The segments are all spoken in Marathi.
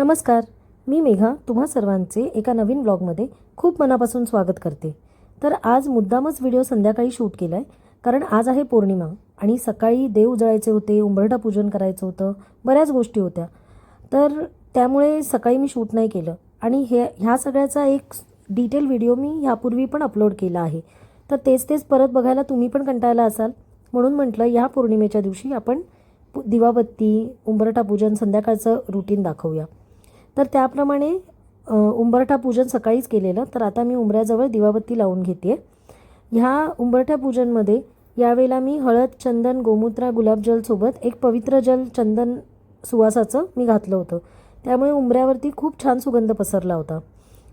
नमस्कार मी मेघा तुम्हा सर्वांचे एका नवीन ब्लॉगमध्ये खूप मनापासून स्वागत करते. तर आज मुद्दामच व्हिडिओ संध्याकाळी शूट केला आहे कारण आज आहे पौर्णिमा आणि सकाळी देव उजळायचे होते उंबरठा पूजन करायचं होतं बऱ्याच गोष्टी होत्या. तर त्यामुळे सकाळी मी शूट नाही केलं आणि हे ह्या सगळ्याचा एक डिटेल व्हिडिओ मी ह्यापूर्वी पण अपलोड केला आहे. तर तेच तेच परत बघायला तुम्ही पण कंटाळला असाल म्हणून म्हटलं ह्या पौर्णिमेच्या दिवशी आपण पु- दिवाबत्ती उंबरठा पूजन संध्याकाळचं रुटीन दाखवूया. तर त्याप्रमाणे उंबरठा पूजन सकाळीच केलेलं. तर आता मी उंबऱ्याजवळ दिवाबत्ती लावून घेते ह्या उंबरठा पूजनमध्ये यावेळेला मी हळद चंदन गोमूत्रा गुलाबजलसोबत एक पवित्र जल चंदन सुवासाचं मी घातलं होतं. त्यामुळे उंबऱ्यावरती खूप छान सुगंध पसरला होता.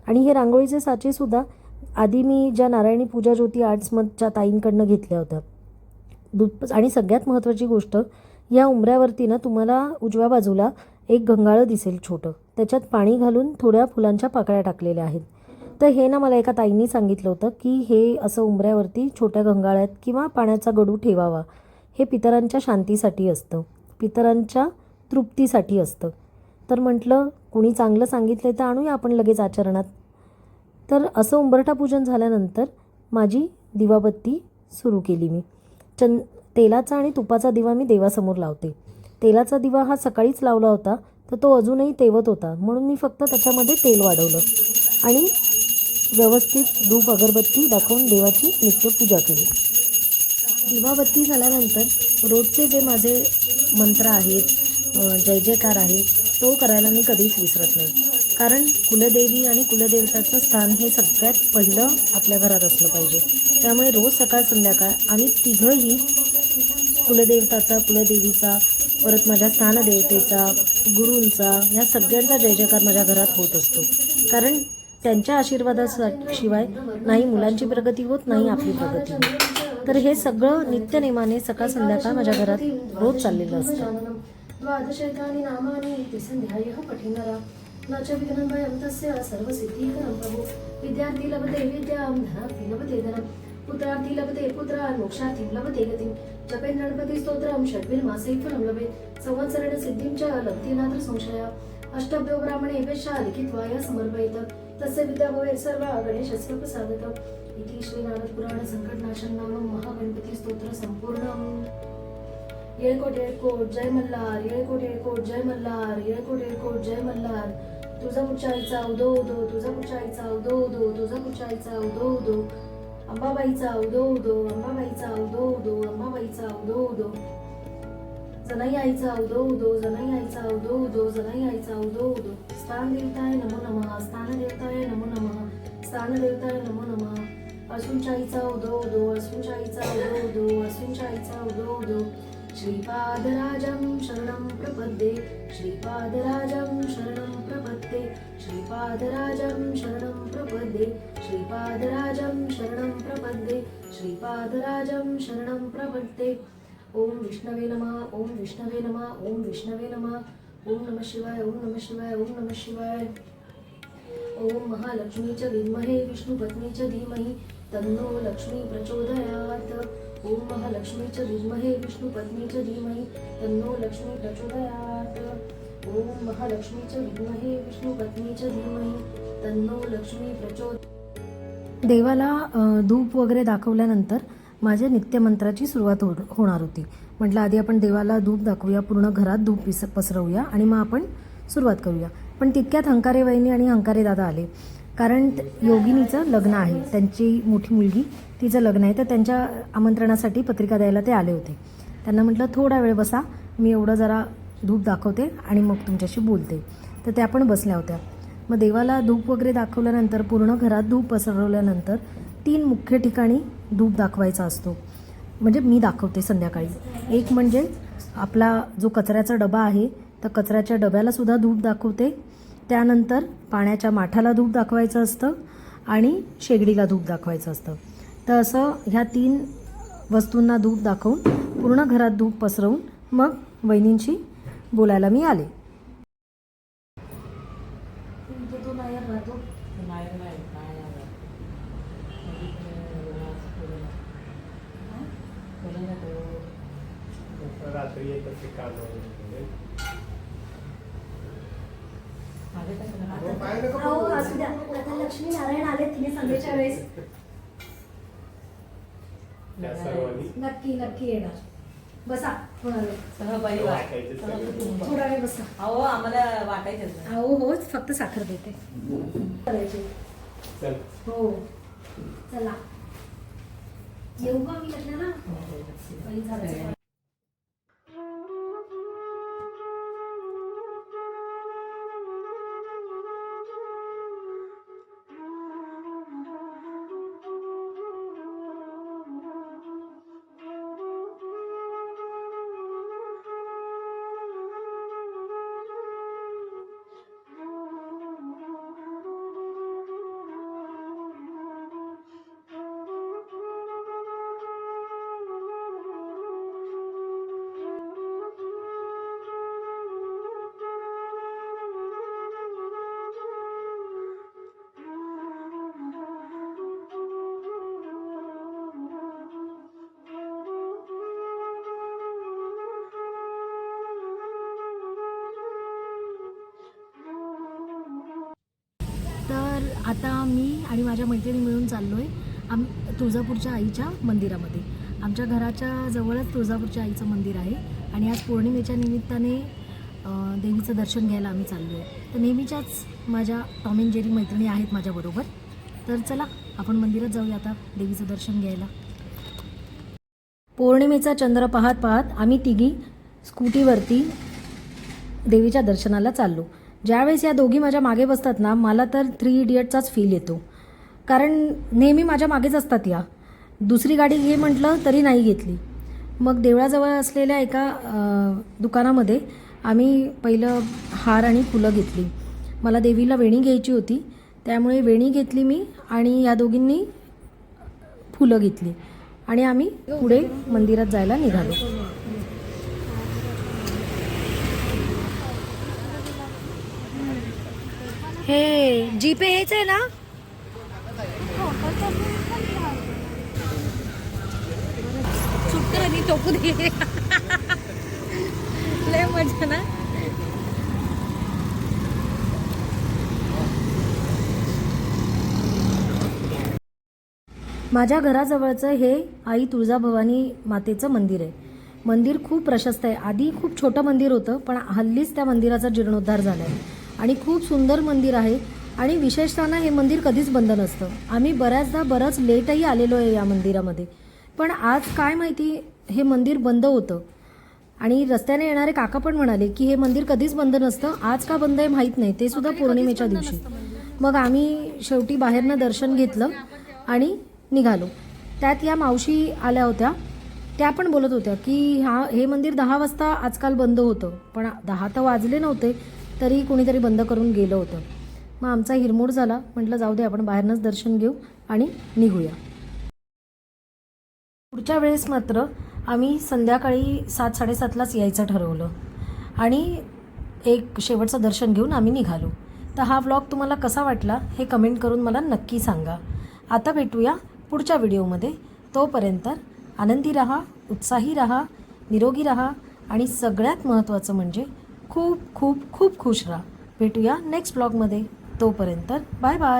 आणि हे रांगोळीचे साचेसुद्धा आधी मी ज्या नारायणी पूजा ज्योती आर्ट्समधच्या ताईंकडनं घेतल्या होत्या. दुप आणि सगळ्यात महत्त्वाची गोष्ट या उंबऱ्यावरती ना तुम्हाला उजव्या बाजूला एक गंगाळं दिसेल छोटं. त्याच्यात पाणी घालून थोड्या फुलांच्या पाकळ्या टाकलेल्या आहेत. तर हे ना मला एका ताईंनी सांगितलं होतं की हे असं उंबऱ्यावरती छोट्या गंगाळ्यात किंवा पाण्याचा गडू ठेवावा. हे पितरांच्या शांतीसाठी असतं. पितरांच्या तृप्तीसाठी असतं. तर म्हटलं कुणी चांगलं सांगितलं तर आणूया आपण लगेच आचरणात. तर असं उंबरठा पूजन झाल्यानंतर माझी दिवाबत्ती सुरू केली मी. चंद तेलाचा आणि तुपाचा दिवा मी देवासमोर लावते. तेलाचा दिवा हा सकाळीच लावला होता. तर तो अजूनही तेवत होता. म्हणून मी फक्त त्याच्यामध्ये तेल वाढवलं. आणि व्यवस्थित धूप अगरबत्ती दाखवून देवाची नित्यपूजा केली. दिवाबत्ती झाल्यानंतर रोजचे जे माझे मंत्र आहेत जय जयकार आहे तो करायला मी कधीच विसरत नाही. कारण कुलदेवी आणि कुलदेवताचं स्थान हे सगळ्यात पहिलं आपल्या घरात असलं पाहिजे. त्यामुळे रोज सकाळ संध्याकाळ आम्ही तिघंही कुलदेवताचा कुलदेवीचा परत माझ्या स्थानदेवतेचा गुरूंचा ह्या सगळ्यांचा जय जयकार माझ्या घरात होत असतो. कारण त्यांच्या आशीर्वादाशिवाय नाही मुलांची प्रगती होत नाही आपली प्रगती होत. तर हे सगळं नित्यनेमाने सकाळ संध्याकाळ माझ्या घरात रोज चाललेलं असतं. द्वादशैतानि नामानि इति सन्ध्यायः पठिनरा न च विघ्नं वयं तस्य सर्वसिद्धिकरं प्रभु विद्यार्थी लभते विद्यां धनार्थी लभते धनं। पुत्रार्थी लभते पुत्रान् मोक्षार्थी लभते गतिं. जपेन गणपती स्तोत्रम षड्भिर्मासे फलं लभेत् संवत्सरेण सिद्धिं च लभते नात्र संशया अष्टभ्यो ब्राह्मणेभ्यश्च लिखित्वाय समर्पयेत. तस्य विद्या भवेत् सर्वा गणेशस्य प्रसादत. इति श्री नारद श्रीनारदपुराण संकटनाशन नाम महागणपती स्तोत्र संपूर्ण येळकोट येळकोट जय मल्हार येळकोट येळकोट जय मल्हार येळकोट येळकोट जय मल्हार. तुझा कुचाईचा उदो उदो तुझा कुचाईचा उदो उदो तुझा कुचाईचा उदो उदो. अंबाबाईचा उदो उदो अंबाबाईचा उदो उदो अंबाबाईचा उदो उदो जनाई आईचा उदो उदो जनाई आईचा उदो उदो जनाई आईचा उदो उदो स्थान देवताय नमो नमः स्थान देवताय नमो नमः स्थान देवताय नमो नमः. असूंचाईचा उदो उदो असूंचाईचा उदो उदो असूंचाईचा उदो उदो श्रीपादराजं शरणं प्रपद्ये श्रीपादराजं शरणं प्रपद्ये. श्रीपादराजं शरणं प्रपद्ये। श्रीपादराजं शरणं प्रपद्ये। श्रीपादराजं शरणं प्रपद्ये। ॐ विष्णवे नमः ॐ विष्णवे नमः ॐ विष्णवे नमः। ॐ नमः शिवाय ॐ नमः शिवाय ॐ नमः शिवाय। ॐ महालक्ष्मी च विद्महे विष्णुपत्नी च धीमहि। तन्नो लक्ष्मी प्रचोदयात्। ॐ महालक्ष्मी च विद्महे विष्णुपत्नी च धीमहि। तन्नो लक्ष्मी प्रचोदयात्। ॐ महालक्ष्मी च विद्महे विष्णुपत्नी च धीमहि। तन्नो लक्ष्मी प्रचोद. देवाला धूप वगैरे दाखवल्यानंतर माझ्या नित्यमंत्राची सुरुवात हो होणार होती. म्हटलं आधी आपण देवाला धूप दाखवूया पूर्ण घरात धूप पिस पसरवूया आणि मग आपण सुरुवात करूया. पण तितक्यात हंकारे वहिनी आणि हंकारे दादा आले. कारण योगिनीचं लग्न आहे. त्यांची मोठी मुलगी तिचं लग्न आहे. तर त्यांच्या आमंत्रणासाठी पत्रिका द्यायला ते आले होते. त्यांना म्हटलं थोडा वेळ बसा. मी एवढं जरा धूप दाखवते आणि मग तुमच्याशी बोलते. तर त्या पण बसल्या होत्या. मग देवाला धूप वगैरे दाखवल्यानंतर पूर्ण घरात धूप पसरवल्यानंतर तीन मुख्य ठिकाणी धूप दाखवायचा असतो. म्हणजे मी दाखवते संध्याकाळी. एक म्हणजे आपला जो कचऱ्याचा डबा आहे तर कचऱ्याच्या डब्याला सुद्धा धूप दाखवते. त्यानंतर पाण्याच्या माठाला धूप दाखवायचं असतं आणि शेगडीला धूप दाखवायचं असतं. तर असं ह्या तीन वस्तूंना धूप दाखवून पूर्ण घरात धूप पसरवून मग वहिनींशी बोलायला मी आले. ते अहो, असू द्या. आता लक्ष्मी नारायण आले तिने संध्याच्या वेळेस. त्या सर्वांनी. नक्की नक्की येणार. बसा. थोडा वेळ सहपरिवार वाटायचं सगळं. सहकुटुंब थोडा वेळ बसा. अहो आम्हाला वाटायचंच नाही. अहो हो फक्त साखर देते. करायची. चल. हो. चला. येऊ का मी लग्नाला बाई, झालं. तर आता मी आणि माझ्या मैत्रिणी मिळून चाललो आहे आम तुळजापूरच्या आईच्या मंदिरामध्ये. आमच्या घराच्या जवळच तुळजापूरच्या आईचं मंदिर आहे आणि आज पौर्णिमेच्या निमित्ताने देवीचं दर्शन घ्यायला आम्ही चाललो आहे तर नेहमीच्याच माझ्या टॉम अँड जेरी मैत्रिणी आहेत माझ्याबरोबर तर चला आपण मंदिरात जाऊया आता देवीचं दर्शन घ्यायला. पौर्णिमेचा चंद्र पाहत पाहत आम्ही तिघी स्कूटीवरती देवीच्या दर्शनाला चाललो. ज्यावेळेस या दोघी माझ्या मागे बसतात ना मला तर थ्री इडियटचाच फील येतो. कारण नेहमी माझ्या मागेच असतात या. दुसरी गाडी घे म्हटलं तरी नाही घेतली. मग देवळाजवळ असलेल्या एका दुकानामध्ये आम्ही पहिलं हार आणि फुलं घेतली. मला देवीला वेणी घ्यायची होती. त्यामुळे वेणी घेतली मी आणि या दोघींनी फुलं घेतली. आणि आम्ही पुढे मंदिरात जायला निघालो. हे जीपे हेच आहे ना? आणि टोकू दे लय मजा ना. माझ्या घराजवळचं हे आई तुळजाभवानी मातेचं मंदिर आहे. मंदिर खूप प्रशस्त आहे. आधी खूप छोटं मंदिर होतं पण हल्लीच त्या मंदिराचा जीर्णोद्धार झाला आहे आणि खूप सुंदर मंदिर आहे. आणि विशेषतः हे मंदिर कधीच बंद नसतं. आम्ही बऱ्याचदा बरंच लेटही आलेलो आहे या मंदिरामध्ये. पण आज काय माहिती हे मंदिर बंद होतं. आणि रस्त्याने येणारे काका पण म्हणाले की हे मंदिर कधीच बंद नसतं. आज का बंद आहे माहीत नाही. ते सुद्धा पौर्णिमेच्या दिवशी. मग आम्ही शेवटी बाहेरनं दर्शन घेतलं आणि निघालो. त्यात या मावशी आल्या होत्या. त्या पण बोलत होत्या की हा हे मंदिर दहा वाजता आजकाल बंद होतं. पण दहा तर वाजले नव्हते. तरी कुणीतरी बंद करून गेलं होतं. मग आमचा हिरमोड झाला. म्हटलं जाऊ दे आपण बाहेरनंच दर्शन घेऊ आणि निघूया. पुढच्या वेळेस मात्र आम्ही संध्याकाळी सात साडेसातलाच यायचं ठरवलं. आणि एक शेवटचं दर्शन घेऊन आम्ही निघालो. तर हा व्लॉग तुम्हाला कसा वाटला हे कमेंट करून मला नक्की सांगा. आता भेटूया पुढच्या व्हिडिओमध्ये. तोपर्यंत आनंदी रहा उत्साही रहा निरोगी रहा आणि सगळ्यात महत्त्वाचं म्हणजे खूप खूप खूप खुश राहा. भेटूया नेक्स्ट ब्लॉगमध्ये तोपर्यंत बाय बाय